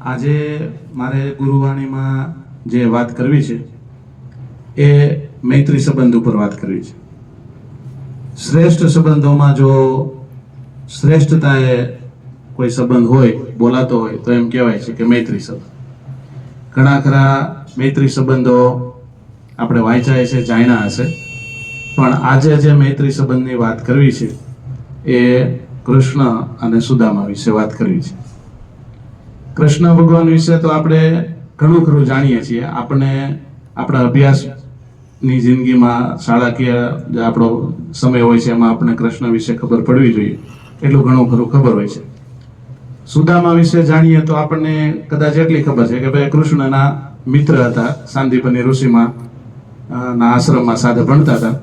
આજે મારે ગુરુવાણીમાં જે વાત કરવી છે, એ મૈત્રી સંબંધ ઉપર વાત કરવી છે. શ્રેષ્ઠ સંબંધોમાં જો શ્રેષ્ઠતા એ કોઈ સંબંધ હોય, બોલાતો હોય, તો એમ કહેવાય છે કે મૈત્રી સંબંધ. ઘણા ખરા મૈત્રી સંબંધો આપણે વાંચ્યા છે જાણ્યા હશે, પણ આજે જે મૈત્રી સંબંધની વાત કરવી છે, એ કૃષ્ણ અને સુદામા વિશે વાત કરવી છે. કૃષ્ણ ભગવાન વિશે તો આપણે ઘણું ખરું જાણીએ છીએ. આપણે આપણા અભ્યાસની જિંદગીમાં શાળાકીય જે આપણો સમય હોય છે, એમાં આપણે કૃષ્ણ વિશે ખબર પડવી જોઈએ. એટલું ઘણું ખરું ખબર હોય છે. સુદામા વિશે જાણીએ તો આપણને કદાચ એટલી ખબર છે કે ભાઈ કૃષ્ણના મિત્ર હતા સાંદીપની ઋષિમાં ના આશ્રમમાં સાથે ભણતા હતા.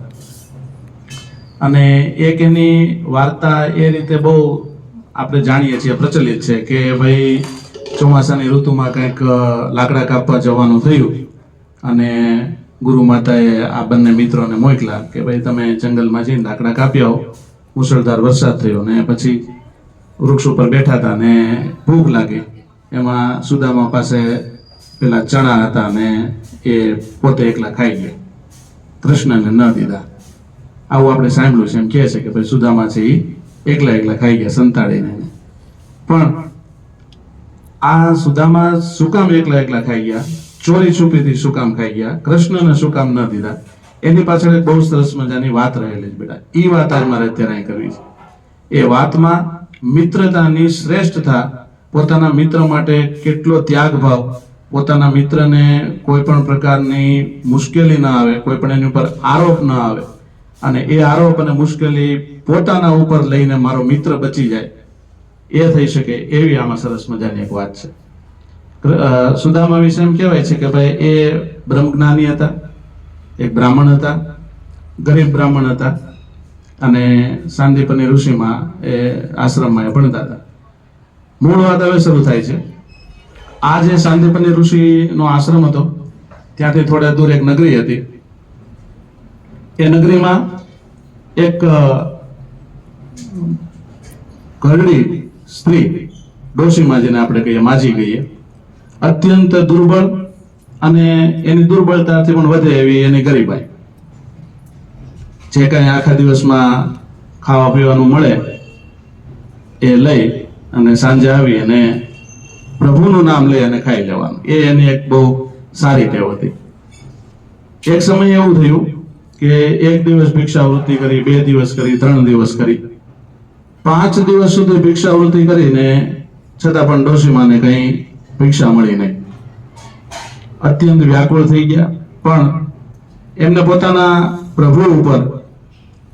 અને એક એની વાર્તા એ રીતે બહુ આપણે જાણીએ છીએ, પ્રચલિત છે કે ભાઈ ચોમાસાની ઋતુમાં કંઈક લાકડા કાપવા જવાનું થયું અને ગુરુ માતાએ આ બંને મિત્રોને મોકલા કે ભાઈ તમે જંગલમાં જઈને લાકડા કાપી આવો. મુશળધાર વરસાદ થયો ને પછી વૃક્ષ ઉપર બેઠા હતા ને ભૂખ લાગી. એમાં સુદામા પાસે પેલા ચણા હતા ને એ પોતે એકલા ખાઈ ગયા. કૃષ્ણને ન દીધા. આવું આપણે સાંભળ્યું છે એમ કહે છે કે ભાઈ સુદામા છે એ એકલા એકલા ખાઈ ગયા સંતાડીને. પણ આ સુદામા શું કામ એકલા એકલા ખાઈ ગયા? ચોરી છુપીથી શું કામ ખાઈ ગયા? કૃષ્ણને શું કામ ન દીધા? એની પાછળ એક બહુ સરસ મજાની વાત રહેલી છે બેટા. એ વાત આજ મારે અત્યારે કરવી છે. એ વાતમાં મિત્રતાની શ્રેષ્ઠતા, પોતાના મિત્ર માટે કેટલો ત્યાગ ભાવ પોતાના મિત્રને કોઈ પણ પ્રકારની મુશ્કેલી ના આવે, કોઈ પણ એની ઉપર આરોપ ના આવે. અને એ આરોપ અને મુશ્કેલી પોતાના ઉપર લઈને મારો મિત્ર બચી જાય. એ થઈ શકે એવી આમાં સરસ મજાની એક વાત છે. સુદામા વિશે એમ કહેવાય છે કે ભાઈ એ બ્રહ્મજ્ઞાની હતા, એક બ્રાહ્મણ હતા, ગરીબ બ્રાહ્મણ હતા અને સાંદીપની ઋષિમાં એ આશ્રમમાં એ ભણતા હતા. મૂળ વાત હવે શરૂ થાય છે. આ જે સાંદીપની ઋષિનો આશ્રમ હતો, ત્યાંથી થોડા દૂર એક નગરી હતી. એ નગરીમાં એક ઘરડી સ્ત્રી ડોશીમાં જેને આપણે કહીએ માજી કહીએ. અત્યંત દુર્બળ અને એની દુર્બળતાથી પણ વધે એવી એની ગરીબાઈ. જે કાંઈ આખા દિવસમાં ખાવા પીવાનું મળે એ લઈ અને સાંજે આવી અને પ્રભુનું નામ લઈ અને ખાઈ લેવાનું. એ એની એક બહુ સારી ટેવ હતી. એક સમય એવું થયું કે એક દિવસ ભિક્ષાવૃત્તિ કરી, બે દિવસ કરી, ત્રણ દિવસ કરી. પાંચ દિવસ સુધી ભિક્ષાવૃત્તિ કરીને છતાં પણ ડોશીમાને કંઈ ભિક્ષા મળી નહીં. અત્યંત વ્યાકુળ થઈ ગયા. પણ એમને પોતાના પ્રભુ ઉપર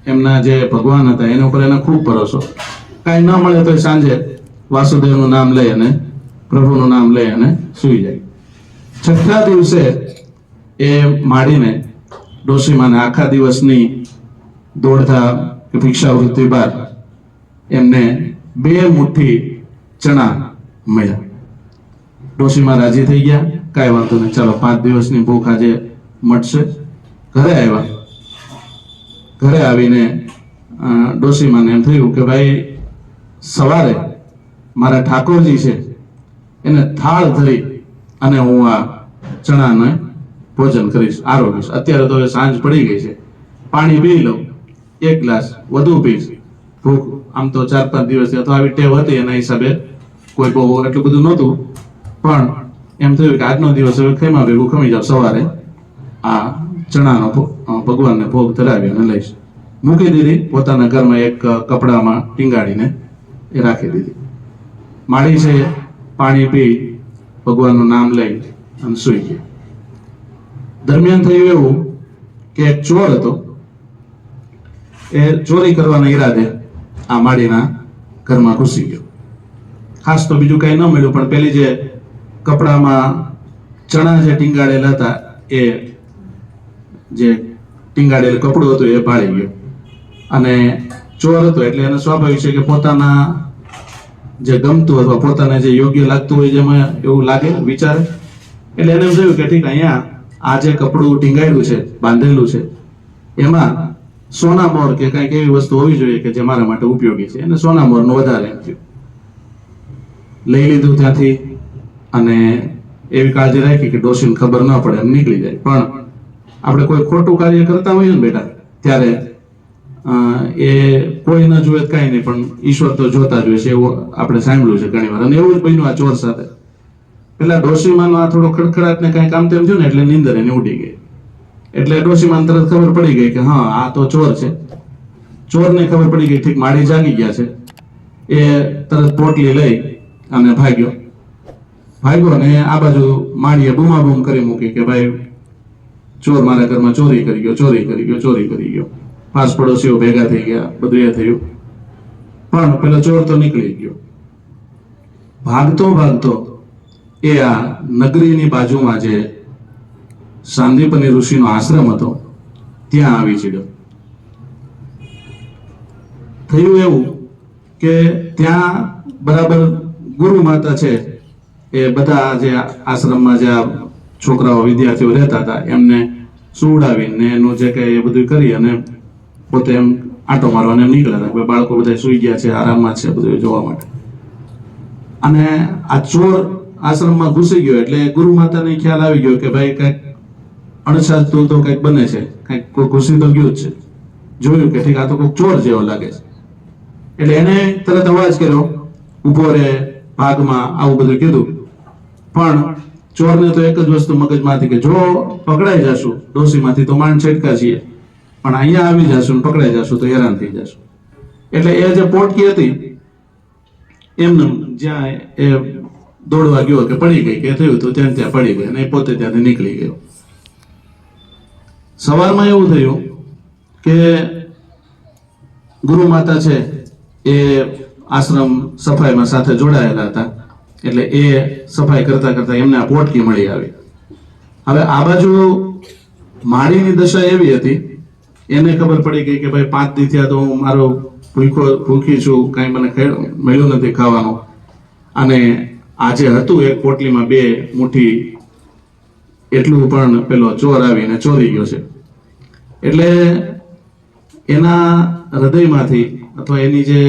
એમના જે ભગવાન હતા, એના ઉપર એને ખૂબ ભરોસો. કાંઈ ન મળે તો સાંજે વાસુદેવનું નામ લઈ અને પ્રભુનું નામ લઈ અને સૂઈ જાય. છઠ્ઠા દિવસે એ માડીને ડોશીમાને આખા દિવસની દોડતા કે ભિક્ષાવૃત્તિ બાદ એમને બે મુઠ્ઠી ચણા મળ્યા. ડોશીમાં રાજી થઈ ગયા. કાંઈ વાંધો નહીં. ચાલો, પાંચ દિવસની ભૂખ આજે મટશે ઘરે આવ્યા. ઘરે આવીને ડોશીમાને એમ થયું કે ભાઈ, સવારે મારા ઠાકોરજી છે. એને થાળ ધરી અને હું આ ચણાને ભોજન કરીશ, આરોગીશ. અત્યારે તો સાંજ પડી ગઈ છે. પાણી પી લઉં. એક ગ્લાસ વધુ પીશ. ભૂખ આમ તો ચાર પાંચ દિવસથી અથવા આવી ટેવ હતી એના હિસાબે કોઈ બહુ એટલું બધું નહોતું. પણ એમ થયું કે આજનો દિવસ હવે ખેમા ભેગું ખમી જાવ સવારે. આ ચણાનો ભગવાનને ભોગ ધરાવી અને લઈશ. મૂકી દીધી, પોતાના ઘરમાં એક કપડામાં ટીંગાડીને એ રાખી દીધી. માળી છે, પાણી પી, ભગવાનનું નામ લઈ અને સૂઈ ગયા દરમિયાન થયું એવું કે એક ચોર હતો. એ ચોરી કરવાના ઈરાદે આ માળીના ઘરમાં ઘૂસી ગયો. ખાસ તો બીજું કઈ ન મળ્યું, પણ પેલી જે કપડામાં ચણા જે ટીંગાડેલા હતા, એ જે ટીંગાડેલું કપડું હતું એ ભાળી ગયું. અને ચોર હતો એટલે એને સ્વાભાવિક છે કે પોતાના જે ગમતું અથવા પોતાને જે યોગ્ય લાગતું હોય જેમાં એવું લાગે, વિચારે. એટલે એને એમ થયું કે ઠીક, અહીંયા આ જે કપડું ટીંગાડ્યું છે, બાંધેલું છે, એમાં સોના મોર કે કંઈક એવી વસ્તુ હોવી જોઈએ કે જે મારા માટે ઉપયોગી છે. એને સોના મોરનું વધારે એમ થયું. લઈ લીધું ત્યાંથી અને એવી કાળજી રાખી કે ડોસીને ખબર ન પડે એમ નીકળી જાય. પણ આપણે કોઈ ખોટું કાર્ય કરતા હોઈએ ને બેટા, ત્યારે એ કોઈ ન તો કાંઈ નહીં, પણ ઈશ્વર તો જોતા જ હોય છે એવું આપણે સાંભળ્યું છે ઘણી વાર અને એવું જ બન્યું આ ચોર સાથે. પેલા ડોસીમાં આ થોડો ખડખડાટ ને કાંઈ કામ તેમ થયું ને એટલે નીંદર એને ઉડી ગઈ. એટલે ડોશીમાને તરત ખબર પડી ગઈ કે હા, આ તો ચોર છે. ચોરને ખબર પડી ગઈ, ઠીક, માળી જાગી ગયા છે. એ તરત પોટલી લઈ અને ભાગ્યો. ભાગ્યો ને આ બાજુ માળીએ બૂમાબૂમ કરી મૂકી કે ભાઈ, ચોર મારા ઘરમાં ચોરી કરી ગયો, ચોરી કરી ગયો, ચોરી કરી ગયો. પાંચ પડોશીઓ ભેગા થઈ ગયા, બધું એ થયું. પણ પેલો ચોર તો નીકળી ગયો. ભાગતો ભાગતો એ આ નગરીની બાજુમાં જે સાંદીપની ઋષિનો આશ્રમ હતો. ત્યાં આવી ચડ્યો. થયું એવું કે ત્યાં બરાબર ગુરુ માતા છે એ બધા જે આશ્રમમાં જે છોકરાઓ વિદ્યાર્થીઓ રહેતા હતા, એમને સુવડાવીને એનું જે કંઈ એ બધું કરી અને પોતે એમ આટો મારવાને નીકળ્યા હતા. બાળકો બધા સુઈ ગયા છે, આરામમાં છે બધું જોવા માટે. અને આ ચોર આશ્રમમાં ઘૂસી ગયો એટલે ગુરુ માતાને ખ્યાલ આવી ગયો કે ભાઈ કંઈક અણસાજતું તો કંઈક બને છે. કંઈક કોઈ ઘૂસી તો ગયું જ છે. જોયું કે ઠીક, આ તો કોઈક ચોર જેવો લાગે છે. એટલે એને તરત અવાજ કર્યો ઊભો રે ભાગમાં આવું બધું કીધું. પણ ચોરને તો એક જ વસ્તુ મગજમાંથી કે જો પકડાઈ જશું, ડોશીમાંથી તો માંડ છેટકા છીએ. પણ અહીંયા આવી જશું પકડાઈ જશું તો હેરાન થઈ જશું. એટલે એ જે પોટકી હતી, એમને જ્યાં એ દોડવા ગયો કે પડી ગઈ, કે થયું તો ત્યાં ત્યાં પડી ગઈ અને પોતે ત્યાંથી નીકળી ગયો. સવારમાં એવું થયું કે ગુરુ માતા છે એ આશ્રમ સફાઈમાં સાથે જોડાયેલા હતા. એટલે એ સફાઈ કરતા કરતા એમને આ પોટકી મળી આવી. હવે આ બાજુ માળીની દશા એવી હતી, એને ખબર પડી ગઈ કે ભાઈ પાંચ દી થયા તો હું મારો ભૂખો, ભૂખી છું, કાંઈ મને મળ્યું નથી ખાવાનું. અને આજે હતું એક પોટલીમાં બે મુઠ્ઠી, એટલું પણ પેલો ચોર આવીને ચોરી ગયો છે. એટલે એના હૃદયમાંથી અથવા એની જે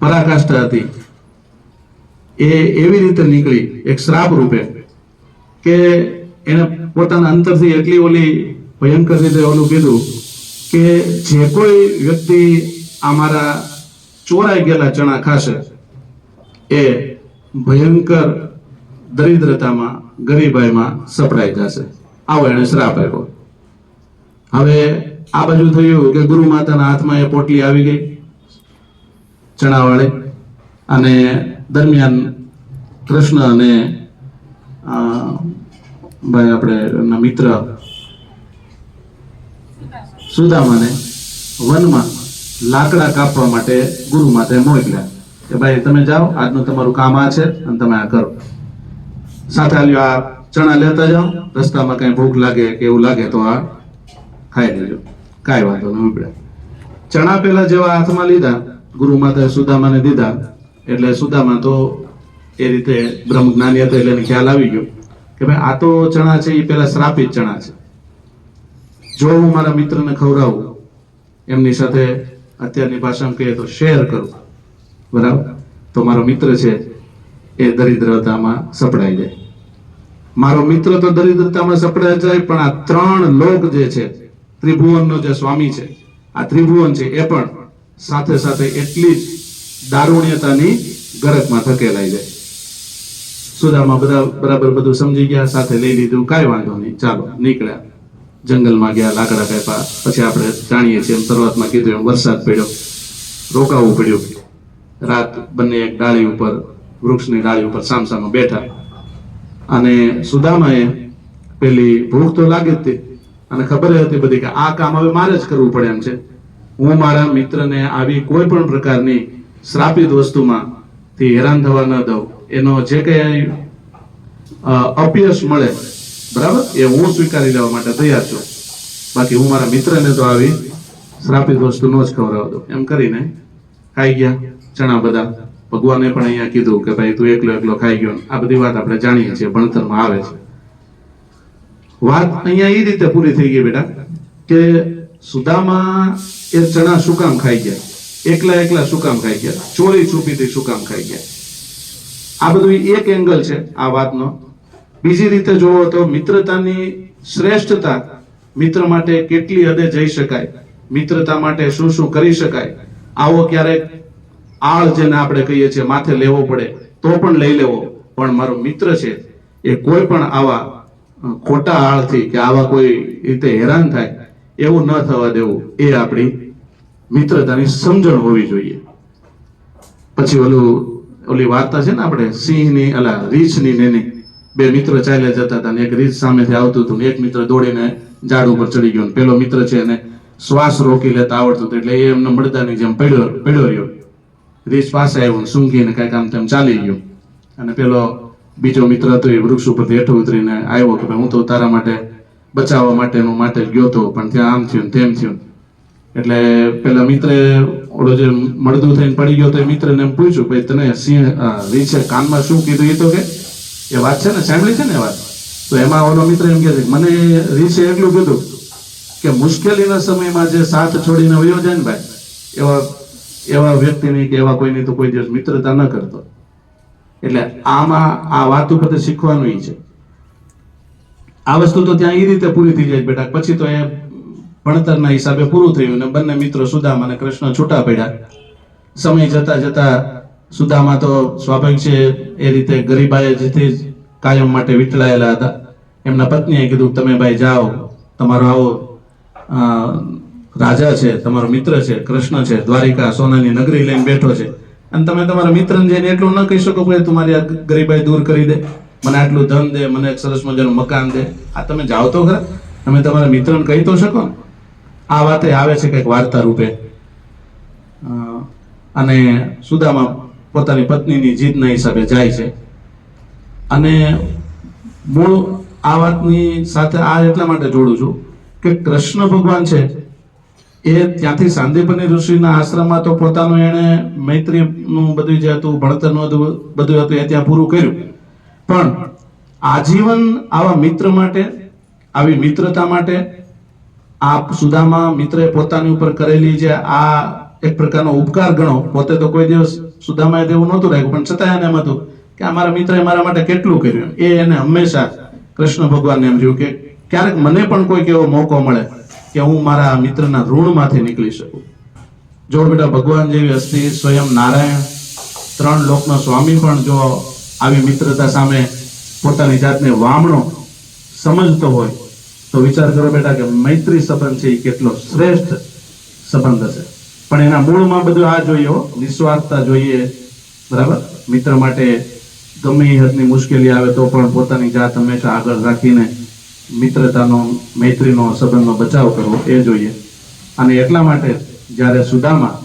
પરાકાષ્ઠા હતી, એ એવી રીતે નીકળી એક શ્રાપ રૂપે કે એને પોતાના અંતરથી એટલી ઓલી ભયંકર રીતે ઓલું કીધું કે જે કોઈ વ્યક્તિ અમારા મારા ચોરાઈ ગયેલા ચણા ખાશે, એ ભયંકર દરિદ્રતામાં, ગરીબાઈમાં સપડાઈ જશે. આવો એને શ્રાપ આપ્યો. હવે આ બાજુ થયું કે ગુરુ માતાના હાથમાં એ પોટલી આવી ગઈ ચણાવાળી. અને દરમિયાન કૃષ્ણ અને ભાઈ આપણે એમના મિત્ર સુદામાને વનમાં લાકડા કાપવા માટે ગુરુ માતાએ મોકલ્યા કે ભાઈ તમે જાઓ, આજનું તમારું કામ આ છે અને તમે આ કરો. સાથે આ ચણા લેતા જાઓ. રસ્તામાં કઈ ભૂખ લાગે કે એવું લાગે તો આ ખાઈ લેજો. કાંઈ વાંધો નહીં ઉપડે. ચણા પેલા જેવા હાથમાં લીધા, ગુરુ માતાએ સુદામાને દીધા, એટલે સુદામા તો એ રીતે બ્રહ્મ જ્ઞાની હતો એટલે ખ્યાલ આવી ગયો કે ભાઈ આ તો ચણા છે, એ પેલા શ્રાપિત ચણા છે. જો હું મારા મિત્રને ખવડાવું, એમની સાથે અત્યારની ભાષામાં કહીએ તો શેર કરું. બરાબર? તો મારો મિત્ર છે, એ દરિદ્રતામાં સપડાઈ જાય. મારો મિત્ર તો દરિદ્રતામાં સપડાઈ જાય, પણ આ ત્રણ લોક જે છે ત્રિભુવનનો જે સ્વામી છે, આ ત્રિભુવન છે, એ પણ સાથે સાથે એટલી જ દારૂણ્યતાની ગરકમાં ધકેલાઈ જાય. સુદામાં બધા બરાબર બધું સમજી ગયા, સાથે લઈ લીધું, કાંઈ વાંધો નહીં, ચાલો, નીકળ્યા. જંગલમાં ગયા, લાકડા કાપ્યા, પછી આપણે જાણીએ છીએ એમ શરૂઆતમાં કીધું એમ વરસાદ પડ્યો, રોકાવું પડ્યું. રાત બંને એક ડાળી ઉપર, વૃક્ષની ડાળી ઉપર સામસામે બેઠા. અને સુદામાએ પેલી ભૂખ તો લાગે જ અને ખબર હતી બધી કે આ કામ હવે મારે જ કરવું પડે એમ છે. હું મારા મિત્રને આવી કોઈ પણ પ્રકારની શ્રાપિત વસ્તુમાં થી હેરાન થવા ન દઉં. એનો જે કઈ અપયશ મળે, બરાબર, એ હું સ્વીકારી લેવા માટે તૈયાર છું. બાકી હું મારા મિત્રને તો આવી શ્રાપિત વસ્તુ નો જ ખવડાવ દઉં. એમ કરીને ખાઈ ગયા ચણા બધા. ભગવાને પણ અહીંયા કીધું કે ભાઈ તું એકલો એકલો ખાઈ ગયો. આ બધી વાત આપણે જાણીએ છીએ, ભણતરમાં આવે છે. વાત અહીંયા એ રીતે પૂરી થઈ ગઈ બેટા, કે સુદામા એ ચણા શું કામ ખાઈ ગયા. એકલા એકલા શું કામ ખાઈ ગયા. ચોરી છુપીથી શું કામ ખાઈ ગયા. આ બધું એક એંગલ છે આ વાતનો. બીજી રીતે જોવો તો મિત્રતાની શ્રેષ્ઠતા મિત્ર માટે કેટલી હદે જઈ શકાય? મિત્રતા માટે શું શું કરી શકાય? આવો ક્યારેક આળ જેને આપણે કહીએ છીએ, માથે લેવો પડે, તો પણ લઈ લેવો. પણ મારો મિત્ર છે એ કોઈ પણ આવા ખોટા આળથી કે આવા કોઈ રીતે હેરાન થાય, એવું ન થવા દેવું, એ આપણી મિત્રતાની સમજણ હોવી જોઈએ. પછી ઓલું, ઓલી વાર્તા છે ને આપણે, સિંહની, અલા, રીછની ને એની બે મિત્રો ચાલ્યા જતા હતા ને એક રીછ સામેથી આવતું હતું ને એક મિત્ર દોડીને ઝાડ ઉપર ચડી ગયો પેલો મિત્ર છે એને શ્વાસ રોકી લેતા આવડતું હતું એટલે એ એમને મળતાની જેમ પડ્યો પડ્યો રહ્યો. રીછ પાસે આવ્યો સૂંઘીને કાંઈક આમ તેમ ચાલી ગયો. અને પેલો બીજો મિત્ર હતો એ વૃક્ષ ઉપરથી હેઠો ઉતરીને આવ્યો કે હું તો તારા માટે બચાવવા માટેનું માટે ગયો હતો, પણ ત્યાં આમ થયું તેમ થયું એટલે પેલા મિત્રે ઓલો જે મળદું થઈને પડી ગયો તો એ મિત્રને એમ પૂછ્યું, ભાઈ તને સિંહ રીછે કાનમાં શું કીધું એ તો કે? એ વાત છે ને, સાંભળી છે ને વાત. તો એમાં ઓલો મિત્ર એમ કહે છે કે, મને રીછે એટલું કીધું કે મુશ્કેલીના સમયમાં જે સાથ છોડીને વયો જાય ને ભાઈ, એવા એવા વ્યક્તિની કે એવા કોઈની તો કોઈ દિવસ મિત્રતા ન કરતો. એટલે આમાં આ વાત ઉપર શીખવાનું છે. આ વસ્તુ તો ત્યાં એ રીતે પૂરી થઈ જાય બેટા, પછી તો એ ભણતરના હિસાબે પૂરું થયું ને બંને મિત્રો સુદામા અને કૃષ્ણ છૂટા પડ્યા. સમય જતા જતા સુદામા તો સ્વાભાવિક છે એ રીતે ગરીબાએ જેથી કાયમ માટે વિટળાયેલા હતા. એમના પત્નીએ કીધું, તમે ભાઈ જાઓ, તમારો આવો રાજા છે, તમારો મિત્ર છે, કૃષ્ણ છે, દ્વારિકા સોનાની નગરી લઈને બેઠો છે. અને તમે તમારા મિત્રને જઈને એટલું ન કહી શકો કે તમારી આ ગરીબાઈ દૂર કરી દે. મને આટલું ધન દે, મને એક સરસ મજાનું મકાન દે. આ તમે જાઓ તો ખરા. તમે તમારા મિત્રને કહી તો શકો. આ વાતે આવે છે કંઈક વાર્તા રૂપે. અને સુદામા પોતાની પત્નીની જીતના હિસાબે જાય છે. અને મૂળ આ વાતની સાથે આ એટલા માટે જોડું છું કે કૃષ્ણ ભગવાન છે એ ત્યાંથી સાંદીપની ઋષિના આશ્રમમાં તો પોતાનું એણે મૈત્રીનું બધું જે હતું, ભણતરનું બધું હતું, એ ત્યાં પૂરું કર્યું. પણ આજીવન આવા મિત્ર માટે, આવી મિત્રતા માટે, આ સુદામા મિત્રે પોતાની ઉપર કરેલી જે આ એક પ્રકારનો ઉપકાર ગણો, પોતે તો કોઈ દિવસ સુદામાએ તેવું નહોતું રાખ્યું, પણ છતાં એને એમ હતું કે આ મારા મિત્રએ મારા માટે કેટલું કર્યું એ એને હંમેશા કૃષ્ણ ભગવાનને એમ રહ્યું કે ક્યારેક મને પણ કોઈક એવો મોકો મળે. કે હું મારા મિત્રના ઋણમાંથી નીકળી શકું. જો બેટા, ભગવાન જેવી હસ્તી સ્વયં નારાયણ, ત્રણ લોકનો સ્વામી પણ જો આવી મિત્રતા સામે પોતાની જાતને વામણો સમજતો હોય, તો વિચાર કરો બેટા કે મૈત્રી સંબંધ છે એ કેટલો શ્રેષ્ઠ સંબંધ હશે. પણ એના મૂળમાં બધું આ જોઈએ નિસ્વાર્થતા જોઈએ. બરાબર? મિત્ર માટે ગમે હદની મુશ્કેલી આવે તો પણ પોતાની જાત હંમેશા આગળ રાખીને મિત્રતાનો, મૈત્રીનો, સંબંધનો બચાવ કરવો એ જોઈએ. અને એટલા માટે જ્યારે સુદામા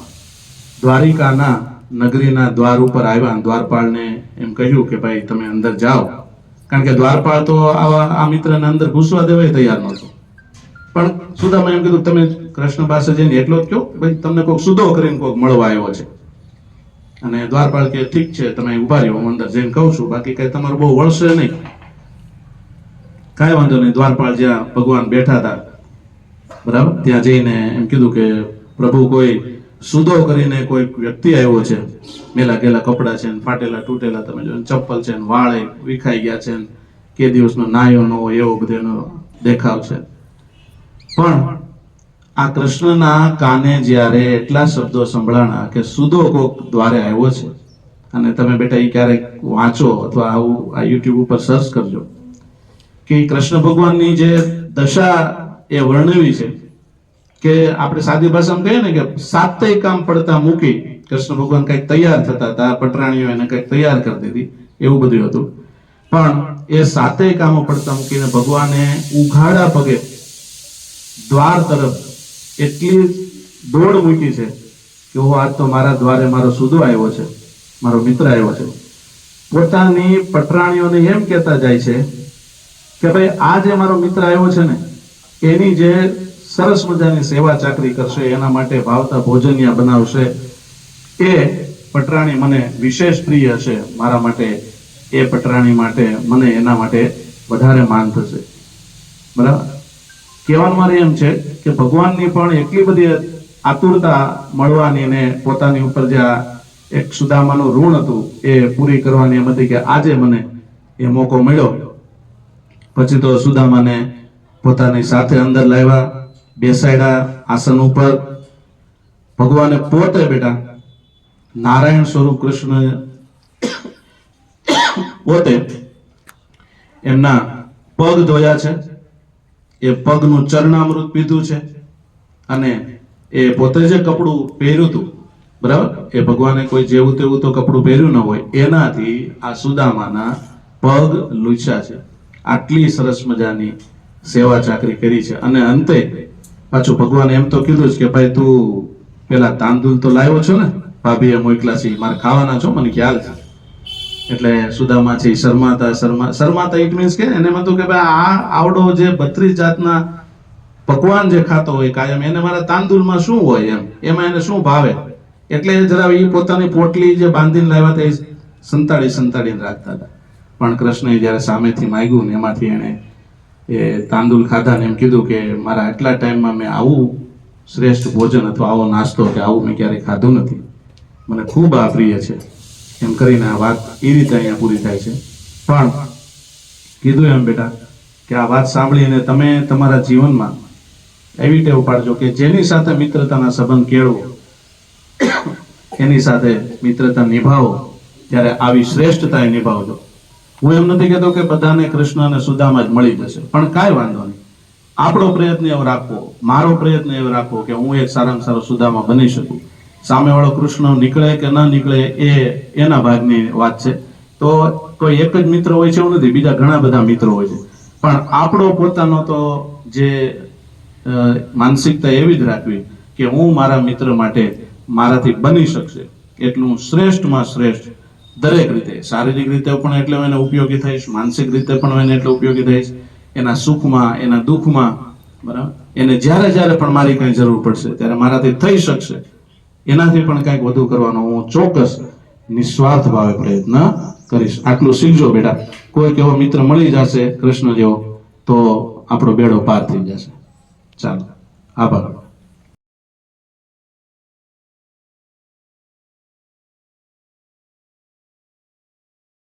દ્વારિકાના નગરીના દ્વાર ઉપર આવ્યા, દ્વારપાળને એમ કહ્યું કે ભાઈ તમે અંદર જાઓ. કારણ કે દ્વારપાળ તો આવા, આ મિત્રને અંદર ઘૂસવા દેવાય તૈયાર નહોતો. પણ સુદામા એમ કીધું, તમે કૃષ્ણ પાસે જઈને એટલો જ કહો. ભાઈ, તમને કોઈક સુધો કરીને કોઈક મળવા આવ્યો છે. અને દ્વારપાળ કે, ઠીક છે, તમે ઊભા રહ્યો, હું અંદર જઈને કહું છું. બાકી કઈ તમારું બહુ વળશે નહીં. કાંઈ વાંધો નહીં, દ્વારપાળ જ્યાં ભગવાન બેઠા હતા, બરાબર? ત્યાં જઈને એમ કીધું કે, પ્રભુ, કોઈ સુધો કરીને કોઈ વ્યક્તિ આવ્યો છે, મેલા ગેલા કપડા છે ફાટેલા તૂટેલા તમે જો ચપ્પલ છે વાળે વિખાઈ ગયા છે કે દિવસનો નાયો ન એવો બધેનો દેખાવ છે. પણ આ કૃષ્ણના કાને જ્યારે એટલા શબ્દો સંભળાણા કે સુધો કોક દ્વારે આવ્યો છે, અને તમે બેટા એ ક્યારેક વાંચો અથવા આવું આ યુટ્યુબ ઉપર સર્ચ કરજો. કે કૃષ્ણ ભગવાનની જે દશા એ વર્ણવી છે, કે આપણે સાદી ભાષામાં કહીએ ને કે સાતેય કામ પડતા મૂકી કૃષ્ણ ભગવાન કંઈક તૈયાર થતા હતા, પટરાણીઓ એને કંઈક તૈયાર કરી દીધી, એવું બધું હતું. પણ એ સાતેય કામો પડતા મૂકીને ભગવાને ઉઘાડા પગે દ્વાર તરફ એટલી દોડ મૂકી છે કે હું આજ તો મારા દ્વારે મારો સુધો આવ્યો છે, મારો મિત્ર આવ્યો છે. પોતાની પટરાણીઓને એમ કહેતા જાય છે કે ભાઈ, આ જે મારો મિત્ર આવ્યો છે ને, એની જે સરસ મજાની સેવા ચાકરી કરશે, એના માટે ભાવતા ભોજનિયા બનાવશે, એ પટરાણી મને વિશેષ પ્રિય છે. મારા માટે, એ પટરાણી માટે, મને એના માટે વધારે માન થશે. બરાબર? કહેવાનું મારે એમ છે કે ભગવાનની પણ એટલી બધી આતુરતા મળવાની ને પોતાની ઉપર જે એક સુદામાનું ઋણ હતું, એ પૂરી કરવાની એમ હતી કે આજે મને એ મોકો મળ્યો. પછી તો સુદામાને પોતાની સાથે અંદર લાવ્યા, બેસાડ્યા, આસન ઉપર. ભગવાને પોતે બેટા નારાયણ સ્વરૂપ કૃષ્ણ પોતે એમના પગ ધોયા છે. એ પગનું ચરણામૃત પીધું છે અને એ પોતે જે કપડું પહેર્યું હતું, બરાબર? એ ભગવાને કોઈ જેવું તેવું તો કપડું પહેર્યું ન હોય. એનાથી આ સુદામાના પગ લૂછ્યા છે. આટલી સરસ મજાની સેવા ચાકરી કરી છે. અને અંતે પાછું ભગવાન એમ તો કીધું જ કે ભાઈ તું પેલા તાંદુલ તો લાવ્યો છો ને? ભાભીએ મોકલા છે મારે ખાવાના છો? મને ખ્યાલ છે. એટલે સુદામા છે શર્માતા શર્મા, શર્માતા ઇટ મીન્સ કે એને હતું કે ભાઈ આ આવડો જે બત્રીસ જાતના પકવાન જે ખાતો હોય કાયમ, એને મારા તાંદુલમાં શું હોય એમ? એમાં એને શું ભાવે? એટલે જરા એ પોતાની પોટલી જે બાંધીને લાવ્યા હતા, એ સંતાડી સંતાડીને રાખતા હતા. પણ કૃષ્ણએ જ્યારે સામેથી માગ્યું ને એમાંથી એણે એ તાંદુલ ખાધા ને એમ કીધું કે મારા આટલા ટાઈમમાં મેં આવું શ્રેષ્ઠ ભોજન અથવા આવો નાસ્તો કે આવું મેં ક્યારેય ખાધું નથી. મને ખૂબ આ પ્રિય છે. એમ કરીને આ વાત એ રીતે અહીંયા પૂરી થાય છે. પણ કીધું એમ બેટા કે આ વાત સાંભળીને તમે તમારા જીવનમાં એવી ટેવ પાડજો કે જેની સાથે મિત્રતાના સંબંધ કેળવો, એની સાથે મિત્રતા નિભાવો, ત્યારે આવી શ્રેષ્ઠતા નિભાવજો. હું એમ નથી કહેતો કે બધાને કૃષ્ણ અને સુદામા જ મળી જશે. પણ કાંઈ વાંધો નહીં. આપણો પ્રયત્ન એવો રાખવો. મારો પ્રયત્ન એવો રાખવો કે હું એક સારામાં સારો સુદામા બની શકું. સામેવાળો કૃષ્ણ નીકળે કે ન નીકળે એ એના ભાગની વાત છે. તો કોઈ એક જ મિત્ર હોય છે એવું નથી. બીજા ઘણા બધા મિત્રો હોય છે. પણ આપણો પોતાનો તો જે માનસિકતા એવી જ રાખવી કે હું મારા મિત્ર માટે મારાથી બની શકશે. એટલું શ્રેષ્ઠમાં શ્રેષ્ઠ દરેક રીતે. શારીરિક રીતે પણ એટલે એને ઉપયોગી થઈશ, માનસિક રીતે પણ એને એટલે ઉપયોગી થઈશ. એના સુખમાં, એના દુઃખમાં, બરાબર? એને જ્યારે જ્યારે પણ મારી કંઈ જરૂર પડશે, ત્યારે મારાથી થઈ શકશે. એનાથી પણ કંઈક વધુ કરવાનો હું ચોક્કસ નિસ્વાર્થ ભાવે પ્રયત્ન કરીશ. આટલું શીખજો બેટા. કોઈક એવો મિત્ર મળી જશે કૃષ્ણ જેવો, તો આપણો બેડો પાર થઈ જશે. ચાલો. આભાર.